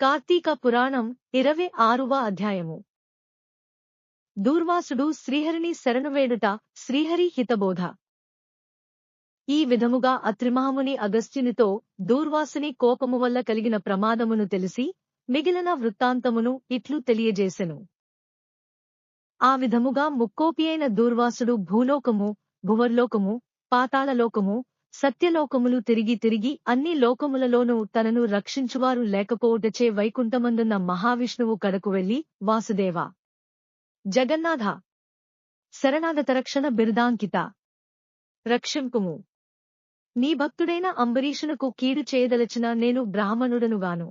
కార్తీక పురాణం ఇరవై ఆరువ అధ్యాయము. దూర్వాసుడు శ్రీహరిని శరణువేడుట శ్రీహరి హితబోధ. ఈ విధముగా అత్రిమాముని అగస్త్యునితో దూర్వాసుని కోపము వల్ల కలిగిన ప్రమాదమును తెలిసి మిగిలిన వృత్తాంతమును ఇట్లు తెలియజేసెను. ఆ విధముగా ముక్కోపి అయిన దూర్వాసుడు భూలోకము భువర్లోకము పాతాళలోకము సత్యలోకములు తిరిగి తిరిగి అన్ని లోకములలోనూ తనను రక్షించువారు లేకపోవటచే వైకుంఠమందున్న మహావిష్ణువు కడకు వెళ్ళి వాసుదేవ! జగన్నాథ! శరణాగతరక్షణ బిరుదాంకిత! రక్షింపుము! నీ భక్తుడైన అంబరీషునకు కీడు చేయదలచిన నేను బ్రాహ్మణుడనుగాను.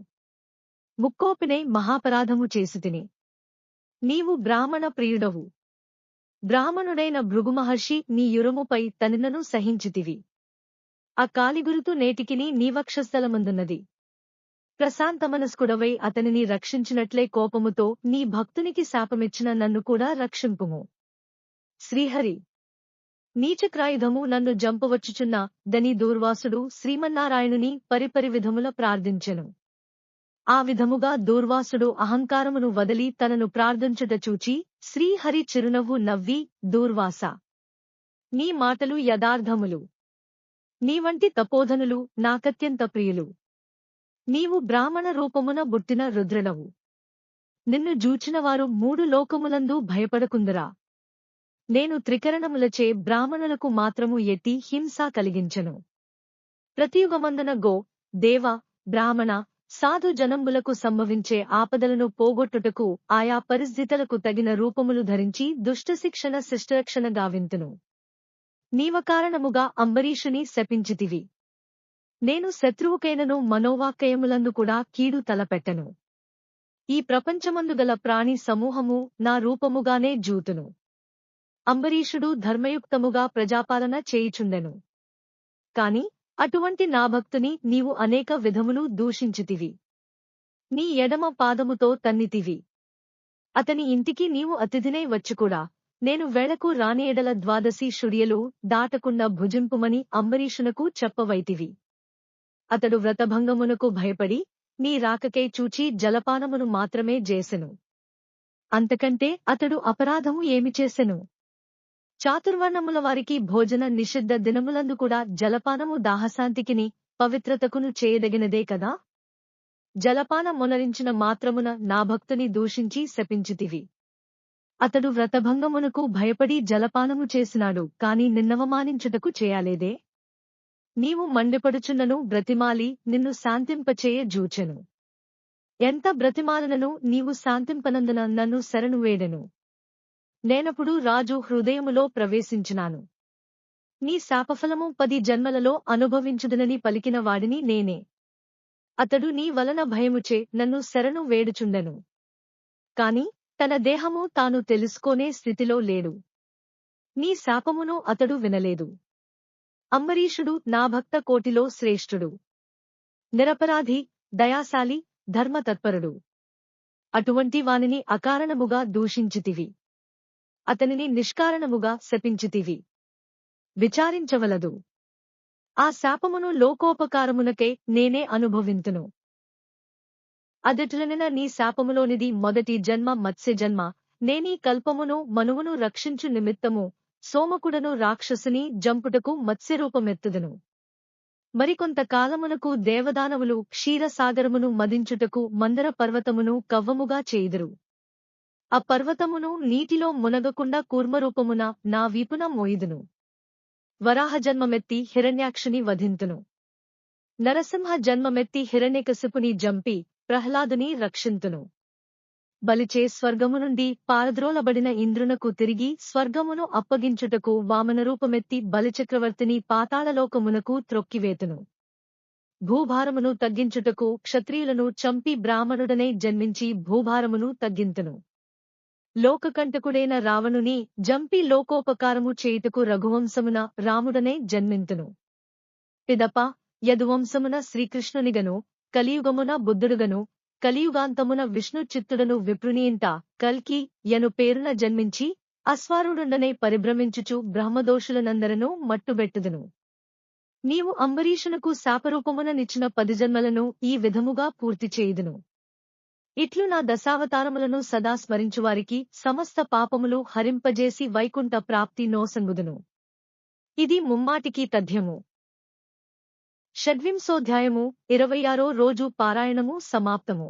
ముక్కోపినే మహాపరాధము చేసితిని. నీవు బ్రాహ్మణ ప్రియుడవు. బ్రాహ్మణుడైన భృగుమహర్షి నీ యురముపై తనినను సహించితివి. ఆ కాలిగురుతు నేటికిని నీవక్షస్థలమందున్నది ప్రశాంతమనస్కుడవై అతనిని రక్షించినట్లే కోపముతో నీ భక్తునికి శాపమిచ్చిన నన్ను కూడా రక్షింపుము. శ్రీహరి! నీచక్రాయుధము నన్ను జంపవచ్చుచున్న దని దూర్వాసుడు శ్రీమన్నారాయణుని పరిపరి విధముల ప్రార్థించెను. ఆ విధముగా దూర్వాసుడు అహంకారమును వదలి తనను ప్రార్థించుట చూచి శ్రీహరి చిరునవ్వు నవ్వి దూర్వాస! నీ మాటలు యథార్థములు. నీ వంటి తపోధనులు నాకత్యంత ప్రియులు. నీవు బ్రాహ్మణ రూపమున బుట్టిన రుద్రలవు. నిన్ను జూచినవారు మూడు లోకములందు భయపడకుందురా. నేను త్రికరణములచే బ్రాహ్మణులకు మాత్రము ఎట్టి హింస కలిగించను. ప్రతియుగమందన గో దేవ బ్రాహ్మణ సాధు జనంబులకు సంభవించే ఆపదలను పోగొట్టుటకు ఆయా పరిస్థితులకు తగిన రూపములు ధరించి దుష్టశిక్షణ శిష్టరక్షణ గావింతును. నీవ కారణముగా అంబరీషుని శపించితివి. నేను శత్రువుకైనను మనోవాక్యములందు కూడా కీడు తలపెట్టను. ఈ ప్రపంచమందు గల ప్రాణి సమూహము నా రూపముగానే జూతును. అంబరీషుడు ధర్మయుక్తముగా ప్రజాపాలన చేయుచుండెను. కాని అటువంటి నా భక్తుని నీవు అనేక విధములు దూషించితివి. నీ ఎడమ పాదముతో తన్నితివి. అతని ఇంటికి నీవు అతిథినే వచ్చుకూడా. నేను వెళ్ళకు రాని ఎడల ద్వాదశి షుడియలు దాటకుండా భుజింపుమని అంబరీషునకు చెప్పవైతివి. అతడు వ్రతభంగమునకు భయపడి నీ రాకకై చూచి జలపానమును మాత్రమే చేసెను. అంతకంటే అతడు అపరాధము ఏమి చేసెను? చాతుర్వర్ణముల వారికి భోజన నిషిద్ధ దినములందు కూడా జలపానము దాహశాంతికిని పవిత్రతకును చేయదగినదే కదా? జలపాన మొనరించిన మాత్రమున నా భక్తుని దూషించి శపించితివి. అతడు వ్రతభంగమునకు భయపడి జలపానము చేసినాడు కాని నిన్నవమానించుటకు చేయాలేదే? నీవు మండిపడుచున్నను బ్రతిమాలి నిన్ను శాంతింపచేయ జూచెను. ఎంత బ్రతిమాలనను నీవు శాంతింపనందున నన్ను శరణు వేడెను. నేనప్పుడు రాజు హృదయములో ప్రవేశించినాను. నీ శాపఫలము పది జన్మలలో అనుభవించుదనని పలికిన వాడిని నేనే. అతడు నీ వలన భయముచే నన్ను శరణు వేడుచుండెను. కాని తన దేహము తాను తెలుసుకోనే స్థితిలో లేడు. నీ శాపమును అతడు వినలేదు. అంబరీషుడు నా భక్త కోటిలో శ్రేష్ఠుడు. నిరపరాధి దయాశాలి ధర్మతత్పరుడు. అటువంటి వానిని అకారణముగా దూషించితివి. అతనిని నిష్కారణముగా శపించితివి. విచారించవలదు. ఆ శాపమును లోకోపకారమునకే నేనే అనుభవింతును. అదటులనిన నీ శాపములోనిది మొదటి జన్మ మత్స్య జన్మ. నేనీ కల్పమును మనువును రక్షించు నిమిత్తము. సోమకుడను రాక్షసుని జంపుటకు మత్స్యరూపమెత్తుదును. మరికొంతకాలమునకు దేవదానవులు క్షీరసాగరమును మదించుటకు మందర పర్వతమును కవ్వముగా చేయుదురు. ఆ పర్వతమును నీటిలో మునగకుండా కూర్మరూపమున నా వీపున మోయిదును. వరాహ జన్మమెత్తి హిరణ్యాక్షుని వధింతును. నరసింహ జన్మమెత్తి హిరణ్యకశిపుని జంపి ప్రహ్లాదుని రక్షింతును. బలిచే స్వర్గము నుండి పారద్రోలబడిన ఇంద్రునకు తిరిగి స్వర్గమును అప్పగించుటకు వామనరూపమెత్తి బలిచక్రవర్తిని పాతాళలోకమునకు త్రొక్కివేతును. భూభారమును తగ్గించుటకు క్షత్రియులను చంపి బ్రాహ్మణుడనే జన్మించి భూభారమును తగ్గింతును. లోకకంటకుడైన రావణుని జంపి లోకోపకారము చేయుటకు రఘువంశమున రాముడనే జన్మింతును. పిదప యదువంశమున శ్రీకృష్ణునిగను కలియుగమున బుద్ధుడుగను కలియుగాంతమున విష్ణు చిత్తుడను విప్రునియింట కల్కి యను పేరున జన్మించి అశ్వారుడుండనే పరిభ్రమించుచు బ్రహ్మదోషులనందరను మట్టుబెట్టుదును. నీవు అంబరీషునకు శాపరూపమున నిచ్చిన పది జన్మలను ఈ విధముగా పూర్తి చేయుదును. ఇట్లు నా దశావతారములను సదా స్మరించువారికి సమస్త పాపములు హరింపజేసి వైకుంఠ ప్రాప్తి నోసంగుదును ఇది ముమ్మాటికి తథ్యము. షడ్వింశోధ్యాయము ఇరవై ఆరో రోజు పారాయణము సమాప్తము.